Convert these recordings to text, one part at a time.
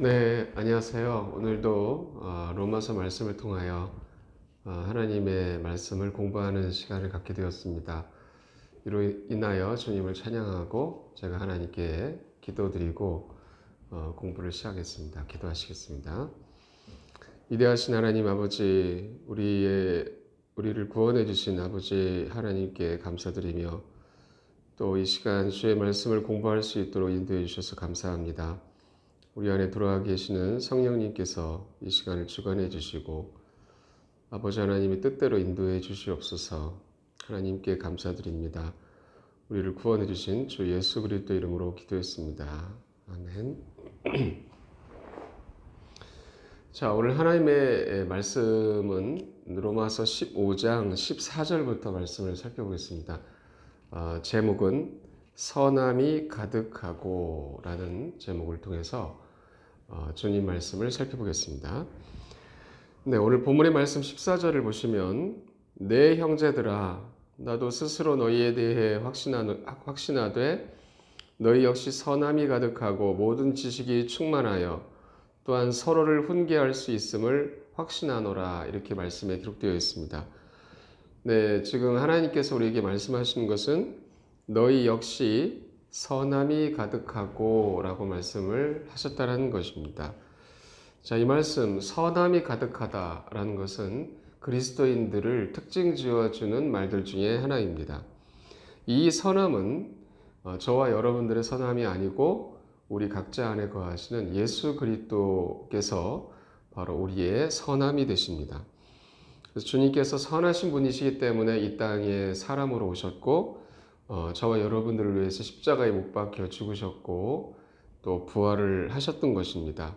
네, 안녕하세요. 오늘도 어, 로마서 말씀을 통하여 어, 하나님의 말씀을 공부하는 시간을 갖게 되었습니다. 이로 인하여 주님을 찬양하고 제가 하나님께 기도드리고 어, 공부를 시작했습니다. 기도하시겠습니다. 위대하신 하나님 아버지, 우리의 우리를 구원해 주신 아버지 하나님께 감사드리며 또 이 시간 주의 말씀을 공부할 수 있도록 인도해 주셔서 감사합니다. 우리 안에 들어와 계시는 성령님께서 이 시간을 주관해 주시고 아버지 하나님의 뜻대로 인도해 주시옵소서 하나님께 감사드립니다. 우리를 구원해 주신 주 예수 그리스도 이름으로 기도했습니다. 아멘. 자, 오늘 하나님의 말씀은 로마서 15장 14절부터 말씀을 살펴보겠습니다. 어, 제목은 선함이 가득하고 라는 제목을 통해서 어, 주님 말씀을 살펴보겠습니다. 네, 오늘 본문의 말씀 14절을 보시면 내 형제들아 나도 스스로 너희에 대해 확신하, 확신하 되 너희 역시 선함이 가득하고 모든 지식이 충만하여 또한 서로를 훈계할 수 있음을 확신하노라 이렇게 말씀에 기록되어 있습니다. 네, 지금 하나님께서 우리에게 말씀하시는 것은 너희 역시 선함이 가득하고 라고 말씀을 하셨다는 것입니다. 자, 이 말씀, 선함이 가득하다라는 것은 그리스도인들을 특징 지어주는 말들 중에 하나입니다. 이 선함은 어, 저와 여러분들의 선함이 아니고 우리 각자 안에 거하시는 예수 그리스도께서 바로 우리의 선함이 되십니다. 주님께서 선하신 분이시기 때문에 이 땅에 사람으로 오셨고 어, 저와 여러분들을 위해서 십자가에 못 박혀 죽으셨고 또 부활을 하셨던 것입니다.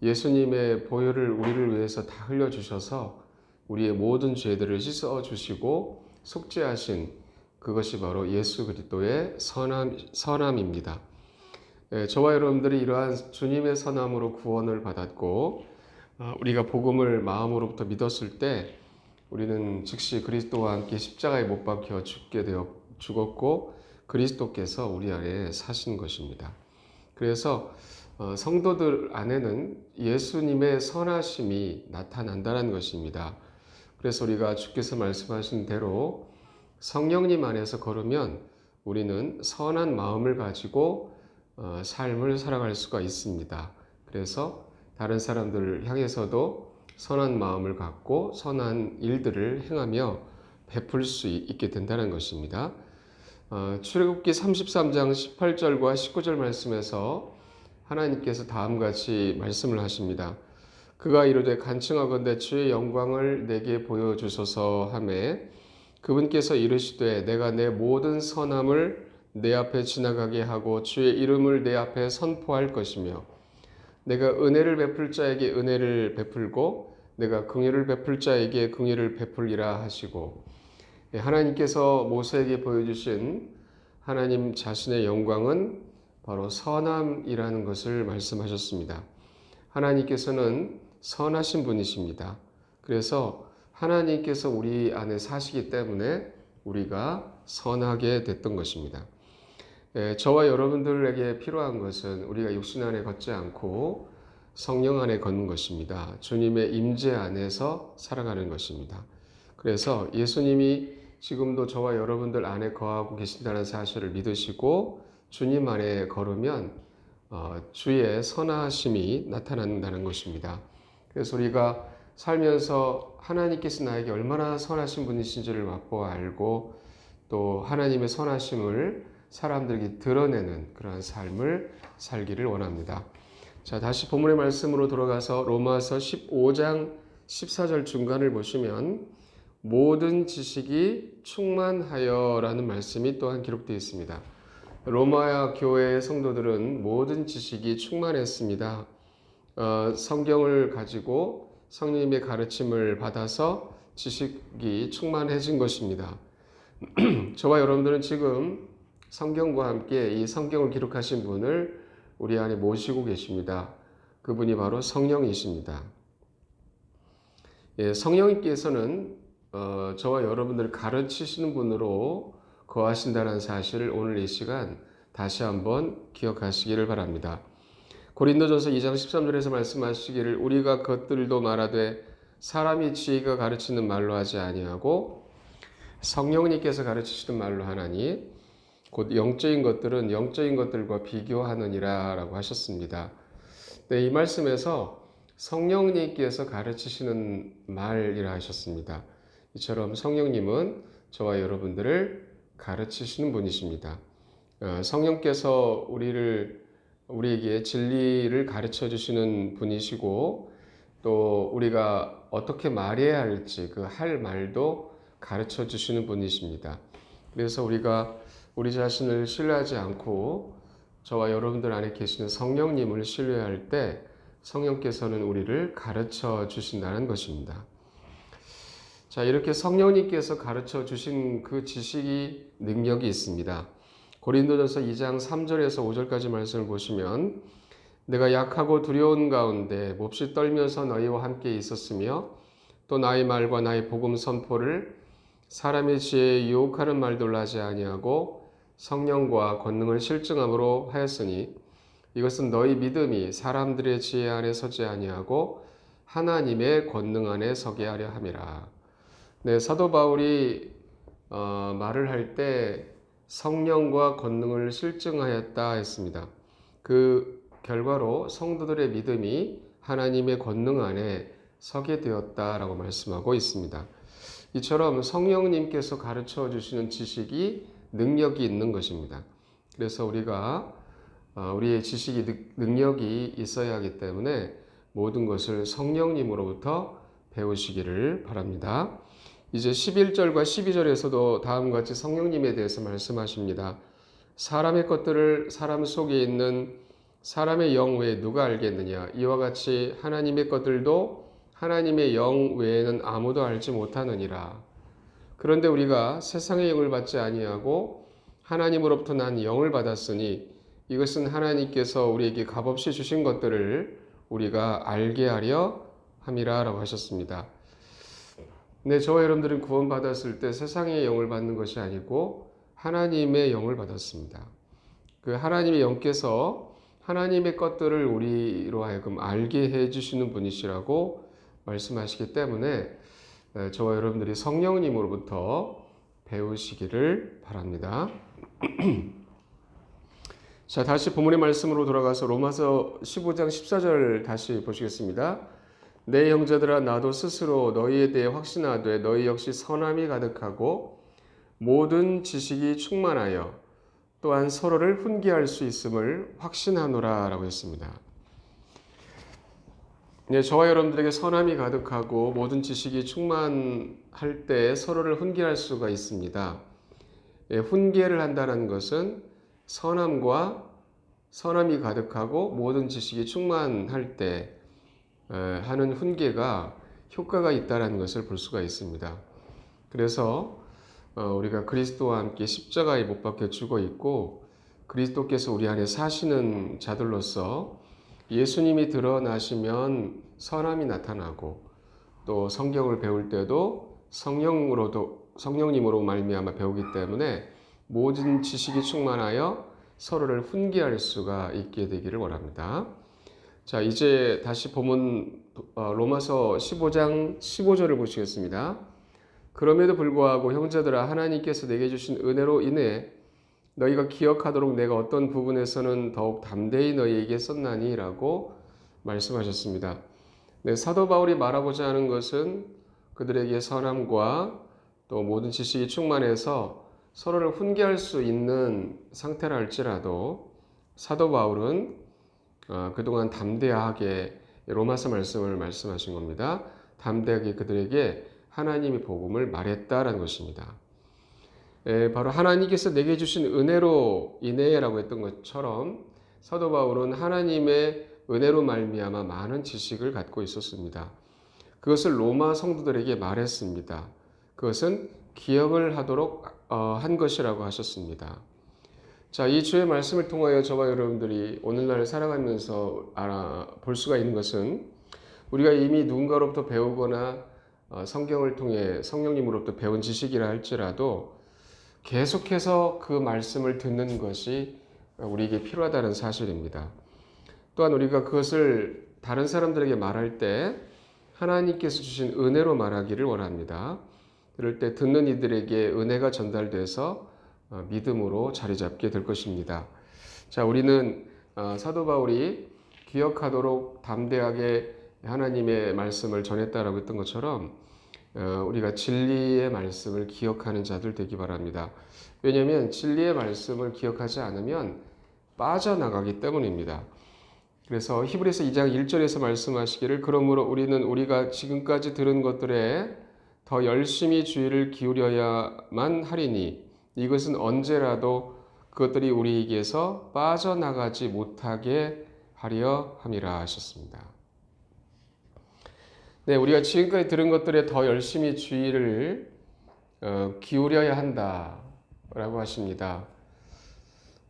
예수님의 보혈을 우리를 위해서 다 흘려 주셔서 우리의 모든 죄들을 씻어 주시고 속죄하신 그것이 바로 예수 그리스도의 선함 선함입니다. 예, 저와 여러분들이 이러한 주님의 선함으로 구원을 받았고 어, 우리가 복음을 마음으로부터 믿었을 때 우리는 즉시 그리스도와 함께 십자가에 못 박혀 죽게 되어 죽었고 그리스도께서 우리 안에 사신 것입니다. 그래서 어, 성도들 안에는 예수님의 선하심이 나타난다는 것입니다. 그래서 우리가 주께서 말씀하신 대로 성령님 안에서 걸으면 우리는 선한 마음을 가지고 어, 삶을 살아갈 수가 있습니다. 그래서 다른 사람들을 향해서도 선한 마음을 갖고 선한 일들을 행하며 베풀 수 있게 된다는 것입니다. 어, 출애굽기 33장 18절과 19절 말씀에서 하나님께서 다음과 같이 말씀을 하십니다. 그가 이르되 간청하건대 주의 영광을 내게 보여주소서 하매 그분께서 이르시되 내가 내 모든 선함을 내 앞에 지나가게 하고 주의 이름을 내 앞에 선포할 것이며 내가 은혜를 베풀 자에게 은혜를 베풀고 내가 긍휼을 베풀 자에게 긍휼을 베풀리라 하시고 예, 하나님께서 모세에게 보여주신 하나님 자신의 영광은 바로 선함이라는 것을 말씀하셨습니다. 하나님께서는 선하신 분이십니다. 그래서 하나님께서 우리 안에 사시기 때문에 우리가 선하게 됐던 것입니다. 예, 저와 여러분들에게 필요한 것은 우리가 육신 안에 걷지 않고 성령 안에 걷는 것입니다. 주님의 임재 안에서 살아가는 것입니다. 그래서 예수님이 지금도 저와 여러분들 안에 거하고 계신다는 사실을 믿으시고 주님 안에 걸으면 어, 주의 선하심이 나타난다는 것입니다. 그래서 우리가 살면서 하나님께서 나에게 얼마나 선하신 분이신지를 맛보아 알고 또 하나님의 선하심을 사람들에게 드러내는 그러한 삶을 살기를 원합니다. 자, 다시 본문의 말씀으로 돌아가서 로마서 15장 14절 중간을 보시면 모든 지식이 충만하여 라는 말씀이 또한 기록되어 있습니다. 로마야 교회의 성도들은 모든 지식이 충만했습니다. 어, 성경을 가지고 성님의 가르침을 받아서 지식이 충만해진 것입니다. 저와 여러분들은 지금 성경과 함께 이 성경을 기록하신 분을 우리 안에 모시고 계십니다. 그분이 바로 성령이십니다. 예, 성령님께서는 어, 저와 여러분들을 가르치시는 분으로 거하신다는 사실을 오늘 이 시간 다시 한번 기억하시기를 바랍니다. 고린도전서 2장 13절에서 말씀하시기를 우리가 그것들도 말하되 사람이 지혜가 가르치는 말로 하지 아니하고 성령님께서 가르치시는 말로 하나니 곧 영적인 것들은 영적인 것들과 비교하느니라라고 하셨습니다. 네, 이 말씀에서 성령님께서 가르치시는 말이라 하셨습니다. 이처럼 성령님은 저와 여러분들을 가르치시는 분이십니다. 어, 성령께서 우리를 우리에게 진리를 가르쳐 주시는 분이시고 또 우리가 어떻게 말해야 할지 그 할 말도 가르쳐 주시는 분이십니다. 그래서 우리가 우리 자신을 신뢰하지 않고 저와 여러분들 안에 계시는 성령님을 신뢰할 때 성령께서는 우리를 가르쳐 주신다는 것입니다. 자, 이렇게 성령님께서 가르쳐 주신 그 지식이 능력이 있습니다. 고린도전서 2장 3절에서 5절까지 말씀을 보시면 내가 약하고 두려운 가운데 몹시 떨면서 너희와 함께 있었으며 또 나의 말과 나의 복음 선포를 사람의 지혜에 유혹하는 말들로 하지 아니하고 성령과 권능을 실증함으로 하였으니 이것은 너희 믿음이 사람들의 지혜 안에 서지 아니하고 하나님의 권능 안에 서게 하려 함이라. 네, 사도 바울이 어, 말을 할 때 성령과 권능을 실증하였다 했습니다. 그 결과로 성도들의 믿음이 하나님의 권능 안에 서게 되었다라고 말씀하고 있습니다. 이처럼 성령님께서 가르쳐 주시는 지식이 능력이 있는 것입니다. 그래서 우리가 어, 우리의 지식이 능력이 있어야 하기 때문에 모든 것을 성령님으로부터 배우시기를 바랍니다. 이제 11절과 12절에서도 다음과 같이 성령님에 대해서 말씀하십니다. 사람의 것들을 사람 속에 있는 사람의 영 외에 누가 알겠느냐? 이와 같이 하나님의 것들도 하나님의 영 외에는 아무도 알지 못하느니라. 그런데 우리가 세상의 영을 받지 아니하고 하나님으로부터 난 영을 받았으니 이것은 하나님께서 우리에게 값없이 주신 것들을 우리가 알게 하려 함이라라고 하셨습니다. 네, 저와 여러분들은 구원받았을 때 세상의 영을 받는 것이 아니고 하나님의 영을 받았습니다. 그 하나님의 영께서 하나님의 것들을 우리로 하여금 알게 해 주시는 분이시라고 말씀하시기 때문에 저와 여러분들이 성령님으로부터 배우시기를 바랍니다. 자, 다시 본문의 말씀으로 돌아가서 로마서 15장 14절 다시 보시겠습니다. 내 형제들아 나도 스스로 너희에 대해 확신하되 너희 역시 선함이 가득하고 모든 지식이 충만하여 또한 서로를 훈계할 수 있음을 확신하노라라고 했습니다. 네, 저와 여러분들에게 선함이 가득하고 모든 지식이 충만할 때 서로를 훈계할 수가 있습니다. 예, 훈계를 한다는 것은 선함과 선함이 가득하고 모든 지식이 충만할 때 하는 훈계가 효과가 있다는 것을 볼 수가 있습니다. 그래서 어, 우리가 그리스도와 함께 십자가에 못 박혀 죽어 있고 그리스도께서 우리 안에 사시는 자들로서 예수님이 드러나시면 선함이 나타나고 또 성경을 배울 때도 성령으로도 성령님으로 말미암아 배우기 때문에 모든 지식이 충만하여 서로를 훈계할 수가 있게 되기를 원합니다. 자, 이제 다시 보면 어, 로마서 15장 15절을 보시겠습니다. 그럼에도 불구하고 형제들아 하나님께서 내게 주신 은혜로 인해 너희가 기억하도록 내가 어떤 부분에서는 더욱 담대히 너희에게 썼나니라고 말씀하셨습니다. 네, 사도 바울이 말하고자 하는 것은 그들에게 선함과 또 모든 지식이 충만해서 서로를 훈계할 수 있는 상태라 할지라도 사도 바울은 어, 그동안 담대하게 로마서 말씀을 말씀하신 겁니다. 담대하게 그들에게 하나님의 복음을 말했다라는 것입니다. 에, 바로 하나님께서 내게 주신 은혜로 인해라고 했던 것처럼 사도 바울은 하나님의 은혜로 말미암아 많은 지식을 갖고 있었습니다. 그것을 로마 성도들에게 말했습니다. 그것은 기억을 하도록 어, 한 것이라고 하셨습니다. 자, 이 주의 말씀을 통하여 저와 여러분들이 오늘날 살아가면서 알아 볼 수가 있는 것은 우리가 이미 누군가로부터 배우거나 어, 성경을 통해 성령님으로부터 배운 지식이라 할지라도 계속해서 그 말씀을 듣는 것이 우리에게 필요하다는 사실입니다. 또한 우리가 그것을 다른 사람들에게 말할 때 하나님께서 주신 은혜로 말하기를 원합니다. 그럴 때 듣는 이들에게 은혜가 전달돼서 어, 믿음으로 자리 잡게 될 것입니다. 자, 우리는 어, 사도 바울이 기억하도록 담대하게 하나님의 말씀을 전했다라고 했던 것처럼 어, 우리가 진리의 말씀을 기억하는 자들 되기 바랍니다. 왜냐하면 진리의 말씀을 기억하지 않으면 빠져나가기 때문입니다. 그래서 히브리서 2장 1절에서 말씀하시기를 그러므로 우리는 우리가 지금까지 들은 것들에 더 열심히 주의를 기울여야만 하리니 이것은 언제라도 그것들이 우리에게서 빠져나가지 못하게 하려 함이라 하셨습니다. 네, 우리가 지금까지 들은 것들에 더 열심히 주의를 어, 기울여야 한다라고 하십니다.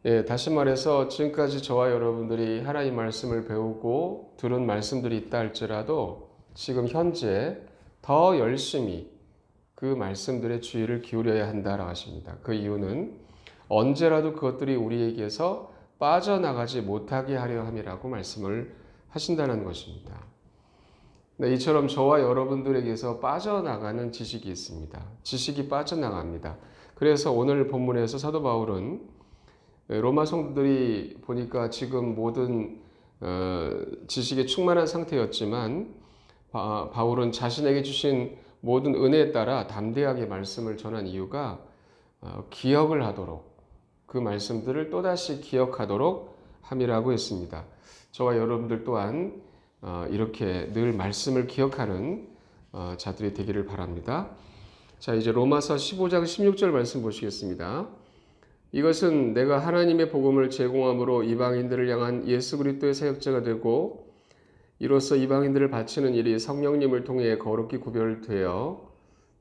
예, 다시 말해서 지금까지 저와 여러분들이 하나님 말씀을 배우고 들은 말씀들이 있다 할지라도 지금 현재 더 열심히 그 말씀들의 주의를 기울여야 한다라고 하십니다. 그 이유는 언제라도 그것들이 우리에게서 빠져나가지 못하게 하려 함이라고 말씀을 하신다는 것입니다. 네, 이처럼 저와 여러분들에게서 빠져나가는 지식이 있습니다. 지식이 빠져나갑니다. 그래서 오늘 본문에서 사도 바울은 로마 성도들이 보니까 지금 모든 어, 지식에 충만한 상태였지만 바, 바울은 자신에게 주신 모든 은혜에 따라 담대하게 말씀을 전한 이유가 어, 기억을 하도록 그 말씀들을 또다시 기억하도록 함이라고 했습니다. 저와 여러분들 또한 어, 이렇게 늘 말씀을 기억하는 어, 자들이 되기를 바랍니다. 자, 이제 로마서 15장 16절 말씀 보시겠습니다. 이것은 내가 하나님의 복음을 제공함으로 이방인들을 향한 예수 그리스도의 사역자가 되고 이로써 이방인들을 바치는 일이 성령님을 통해 거룩히 구별되어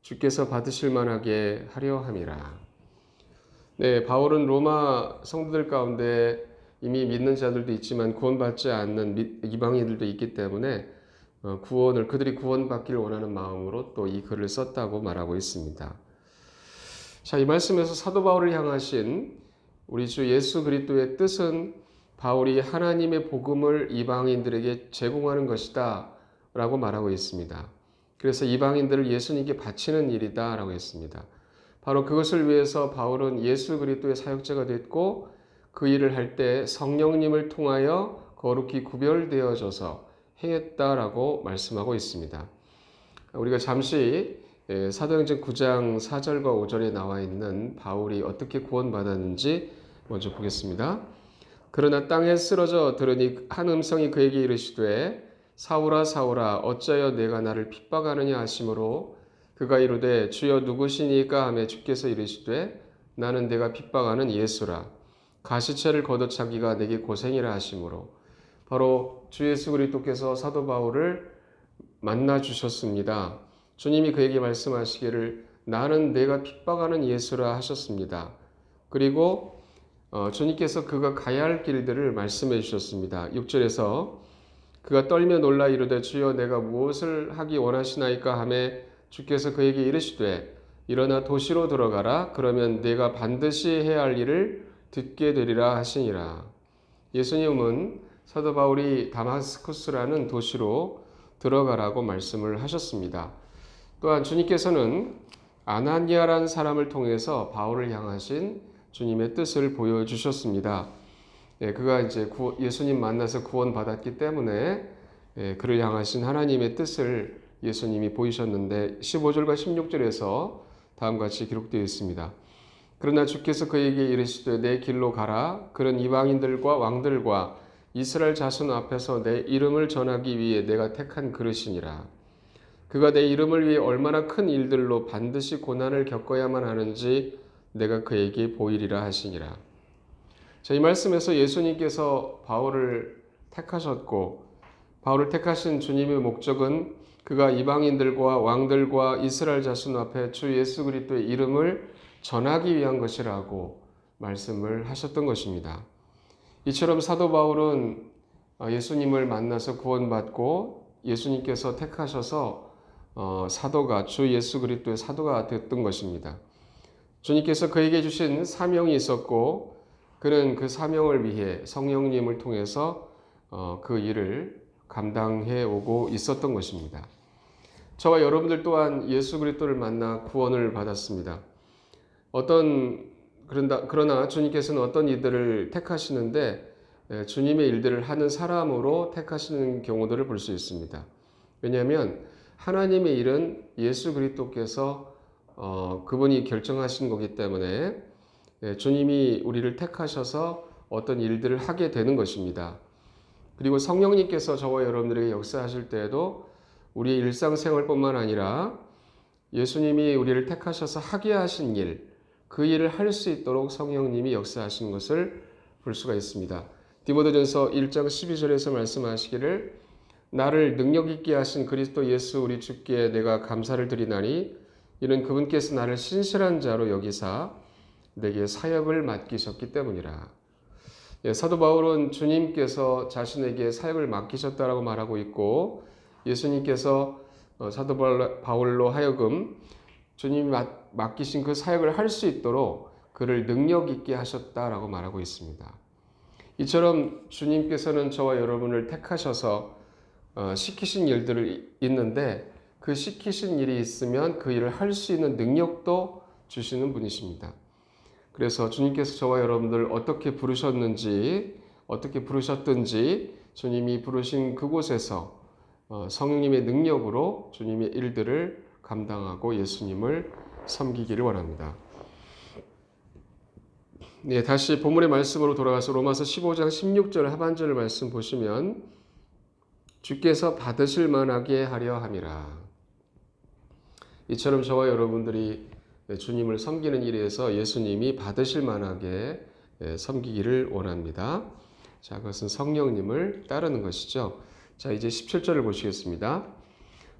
주께서 받으실 만하게 하려 함이라. 네, 바울은 로마 성도들 가운데 이미 믿는 자들도 있지만 구원받지 않는 이방인들도 있기 때문에 어, 구원을 그들이 구원받기를 원하는 마음으로 또 이 글을 썼다고 말하고 있습니다. 자, 이 말씀에서 사도 바울을 향하신 우리 주 예수 그리스도의 뜻은 바울이 하나님의 복음을 이방인들에게 제공하는 것이다 라고 말하고 있습니다. 그래서 이방인들을 예수님께 바치는 일이다 라고 했습니다. 바로 그것을 위해서 바울은 예수 그리스도의 사역자가 됐고 그 일을 할 때 성령님을 통하여 거룩히 구별되어져서 행했다라고 말씀하고 있습니다. 우리가 잠시 예, 사도행전 9장 4절과 5절에 나와 있는 바울이 어떻게 구원받았는지 먼저 보겠습니다. 그러나 땅에 쓰러져 들으니 한 음성이 그에게 이르시되 사울아 사울아 어찌하여 내가 나를 핍박하느냐 하심으로 그가 이르되 주여 누구시니까 하며 주께서 이르시되 나는 내가 핍박하는 예수라 가시체를 걷어차기가 내게 고생이라 하심으로 바로 주 예수 그리스도께서 사도 바울을 만나 주셨습니다. 주님이 그에게 말씀하시기를 나는 내가 핍박하는 예수라 하셨습니다. 그리고 어, 주님께서 그가 가야 할 길들을 말씀해 주셨습니다. 6절에서 그가 떨며 놀라 이르되 주여 내가 무엇을 하기 원하시나이까 하매 주께서 그에게 이르시되 일어나 도시로 들어가라 그러면 내가 반드시 해야 할 일을 듣게 되리라 하시니라. 예수님은 사도 바울이 다마스쿠스라는 도시로 들어가라고 말씀을 하셨습니다. 또한 주님께서는 아나니아라는 사람을 통해서 바울을 향하신 주님의 뜻을 보여주셨습니다. 예, 그가 이제 구, 예수님 만나서 구원받았기 때문에 예, 그를 향하신 하나님의 뜻을 예수님이 보이셨는데 15절과 16절에서 다음과 같이 기록되어 있습니다. 그러나 주께서 그에게 이르시되 내 길로 가라 그런 이방인들과 왕들과 이스라엘 자손 앞에서 내 이름을 전하기 위해 내가 택한 그릇이니라. 그가 내 이름을 위해 얼마나 큰 일들로 반드시 고난을 겪어야만 하는지 내가 그에게 보이리라 하시니라. 자, 이 말씀에서 예수님께서 바울을 택하셨고 바울을 택하신 주님의 목적은 그가 이방인들과 왕들과 이스라엘 자손 앞에 주 예수 그리스도의 이름을 전하기 위한 것이라고 말씀을 하셨던 것입니다. 이처럼 사도 바울은 예수님을 만나서 구원받고 예수님께서 택하셔서 어, 사도가 주 예수 그리스도의 사도가 됐던 것입니다. 주님께서 그에게 주신 사명이 있었고 그는 그 사명을 위해 성령님을 통해서 어, 그 일을 감당해 오고 있었던 것입니다. 저와 여러분들 또한 예수 그리스도를 만나 구원을 받았습니다. 어떤 그런다 그러나 주님께서는 어떤 이들을 택하시는데 예, 주님의 일들을 하는 사람으로 택하시는 경우들을 볼 수 있습니다. 왜냐하면 하나님의 일은 예수 그리스도께서 어, 그분이 결정하신 거기 때문에 예, 주님이 우리를 택하셔서 어떤 일들을 하게 되는 것입니다. 그리고 성령님께서 저와 여러분들에게 역사하실 때에도 우리의 일상생활뿐만 아니라 예수님이 우리를 택하셔서 하게 하신 일, 그 일을 할 수 있도록 성령님이 역사하신 것을 볼 수가 있습니다. 디모데전서 1장 12절에서 말씀하시기를 나를 능력 있게 하신 그리스도 예수 우리 주께 내가 감사를 드리나니 이는 그분께서 나를 신실한 자로 여기사 내게 사역을 맡기셨기 때문이라. 예, 사도 바울은 주님께서 자신에게 사역을 맡기셨다라고 말하고 있고 예수님께서 어, 사도 바울로 하여금 주님이 맡기신 그 사역을 할 수 있도록 그를 능력 있게 하셨다라고 말하고 있습니다. 이처럼 주님께서는 저와 여러분을 택하셔서 어, 시키신 일들을 있는데 그 시키신 일이 있으면 그 일을 할 수 있는 능력도 주시는 분이십니다. 그래서 주님께서 저와 여러분들 어떻게 부르셨는지 어떻게 부르셨든지 주님이 부르신 그곳에서 어, 성령님의 능력으로 주님의 일들을 감당하고 예수님을 섬기기를 원합니다. 네, 다시 본문의 말씀으로 돌아가서 로마서 15장 16절 하반절 말씀 보시면 주께서 받으실 만하게 하려 함이라. 이처럼 저와 여러분들이 주님을 섬기는 일에서 예수님이 받으실 만하게 예, 섬기기를 원합니다. 자, 그것은 성령님을 따르는 것이죠. 자, 이제 17절을 보시겠습니다.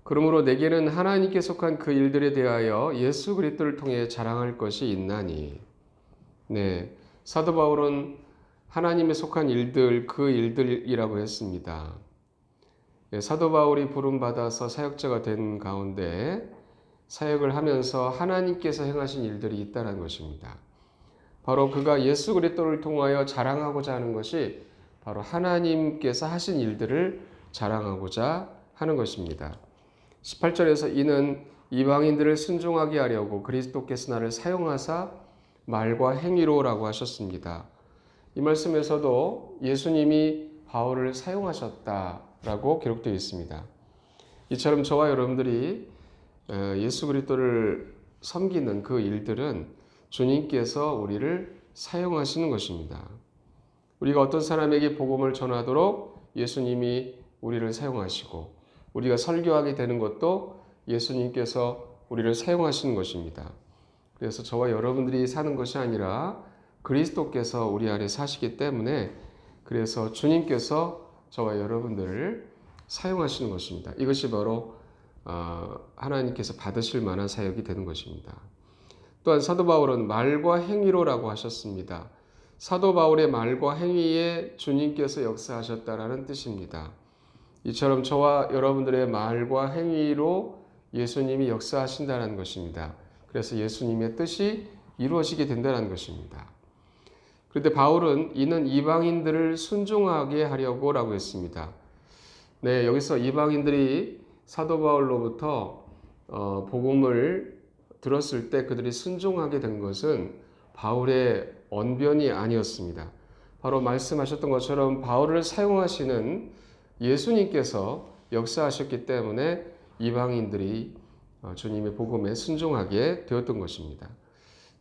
그러므로 내게는 하나님께 속한 그 일들에 대하여 예수 그리스도를 통해 자랑할 것이 있나니. 네. 사도 바울은 하나님에 속한 일들, 그 일들이라고 했습니다. 네, 사도 바울이 부름받아서 사역자가 된 가운데 사역을 하면서 하나님께서 행하신 일들이 있다는 것입니다. 바로 그가 예수 그리스도를 통하여 자랑하고자 하는 것이 바로 하나님께서 하신 일들을 자랑하고자 하는 것입니다. 18절에서 이는 이방인들을 순종하게 하려고 그리스도께서 나를 사용하사 말과 행위로라고 하셨습니다. 이 말씀에서도 예수님이 바울을 사용하셨다라고 기록되어 있습니다. 이처럼 저와 여러분들이 예수 그리스도를 섬기는 그 일들은 주님께서 우리를 사용하시는 것입니다. 우리가 어떤 사람에게 복음을 전하도록 예수님이 우리를 사용하시고 우리가 설교하게 되는 것도 예수님께서 우리를 사용하시는 것입니다. 그래서 저와 여러분들이 사는 것이 아니라 그리스도께서 우리 안에 사시기 때문에 그래서 주님께서 저와 여러분들을 사용하시는 것입니다. 이것이 바로 어, 하나님께서 받으실 만한 사역이 되는 것입니다. 또한 사도 바울은 말과 행위로라고 하셨습니다. 사도 바울의 말과 행위에 주님께서 역사하셨다라는 뜻입니다. 이처럼 저와 여러분들의 말과 행위로 예수님이 역사하신다는 것입니다. 그래서 예수님의 뜻이 이루어지게 된다는 것입니다. 그런데 바울은 이는 이방인들을 순종하게 하려고 라고 했습니다. 네, 여기서 이방인들이 사도 바울로부터 어, 복음을 들었을 때 그들이 순종하게 된 것은 바울의 언변이 아니었습니다. 바로 말씀하셨던 것처럼 바울을 사용하시는 예수님께서 역사하셨기 때문에 이방인들이 어, 주님의 복음에 순종하게 되었던 것입니다.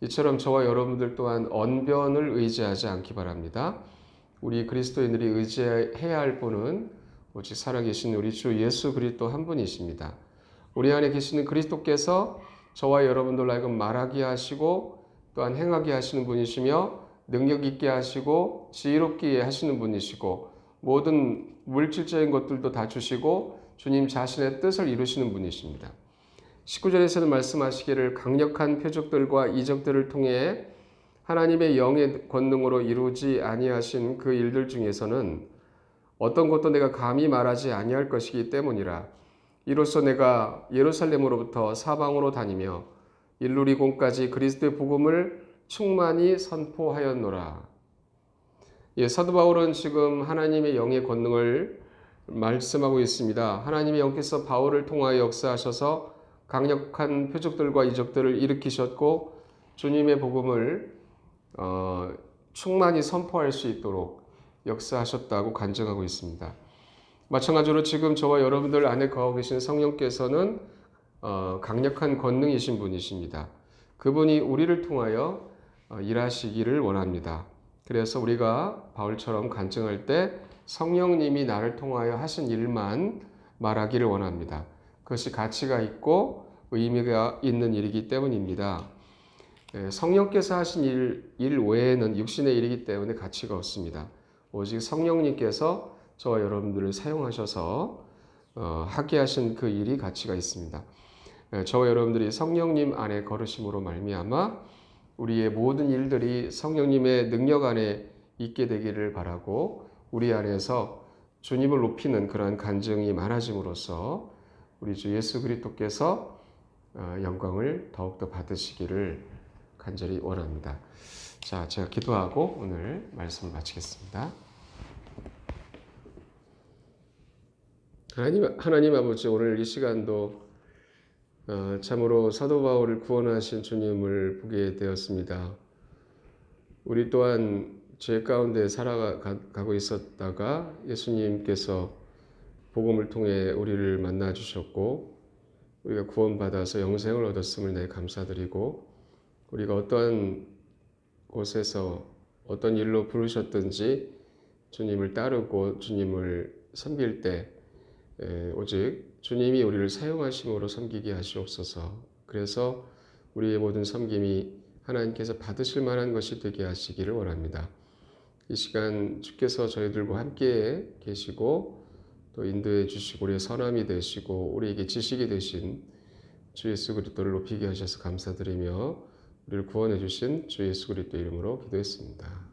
이처럼 저와 여러분들 또한 언변을 의지하지 않기 바랍니다. 우리 그리스도인들이 의지해야 할 분은 오직 살아계신 우리 주 예수 그리스도 한 분이십니다. 우리 안에 계시는 그리스도께서 저와 여러분들 하여금 말하게 하시고 또한 행하게 하시는 분이시며 능력 있게 하시고 지혜롭게 하시는 분이시고 모든 물질적인 것들도 다 주시고 주님 자신의 뜻을 이루시는 분이십니다. 19절에서는 말씀하시기를 강력한 표적들과 이적들을 통해 하나님의 영의 권능으로 이루지 아니하신 그 일들 중에서는 어떤 것도 내가 감히 말하지 아니할 것이기 때문이라. 이로써 내가 예루살렘으로부터 사방으로 다니며 일루리공까지 그리스도의 복음을 충만히 선포하였노라. 예, 사도 바울은 지금 하나님의 영의 권능을 말씀하고 있습니다. 하나님의 영께서 바울을 통하여 역사하셔서 강력한 표적들과 이적들을 일으키셨고 주님의 복음을 어, 충만히 선포할 수 있도록 역사하셨다고 간증하고 있습니다. 마찬가지로 지금 저와 여러분들 안에 거하고 계신 성령께서는 어, 강력한 권능이신 분이십니다. 그분이 우리를 통하여 어, 일하시기를 원합니다. 그래서 우리가 바울처럼 간증할 때 성령님이 나를 통하여 하신 일만 말하기를 원합니다. 그것이 가치가 있고 의미가 있는 일이기 때문입니다. 예, 성령께서 하신 일, 일 외에는 육신의 일이기 때문에 가치가 없습니다. 오직 성령님께서 저와 여러분들을 사용하셔서 어, 하게 하신 그 일이 가치가 있습니다. 예, 저와 여러분들이 성령님 안에 거르심으로 말미암아 우리의 모든 일들이 성령님의 능력 안에 있게 되기를 바라고 우리 안에서 주님을 높이는 그러한 간증이 많아짐으로써 우리 주 예수 그리스도께서 어, 영광을 더욱더 받으시기를 간절히 원합니다. 자, 제가 기도하고 오늘 말씀을 마치겠습니다. 하나님, 하나님 아버지 오늘 이 시간도 어, 참으로 사도 바울을 구원하신 주님을 보게 되었습니다. 우리 또한 죄 가운데 살아가고 있었다가 예수님께서 복음을 통해 우리를 만나 주셨고 우리가 구원받아서 영생을 얻었음을 내 감사드리고 우리가 어떠한 곳에서 어떤 일로 부르셨든지 주님을 따르고 주님을 섬길 때 에, 오직 주님이 우리를 사용하심으로 섬기게 하시옵소서. 그래서 우리의 모든 섬김이 하나님께서 받으실 만한 것이 되게 하시기를 원합니다. 이 시간 주께서 저희들과 함께 계시고 또 인도해 주시고 우리의 선함이 되시고 우리에게 지식이 되신 주 예수 그리스도를 높이게 하셔서 감사드리며 우리를 구원해 주신 주 예수 그리스도 이름으로 기도했습니다.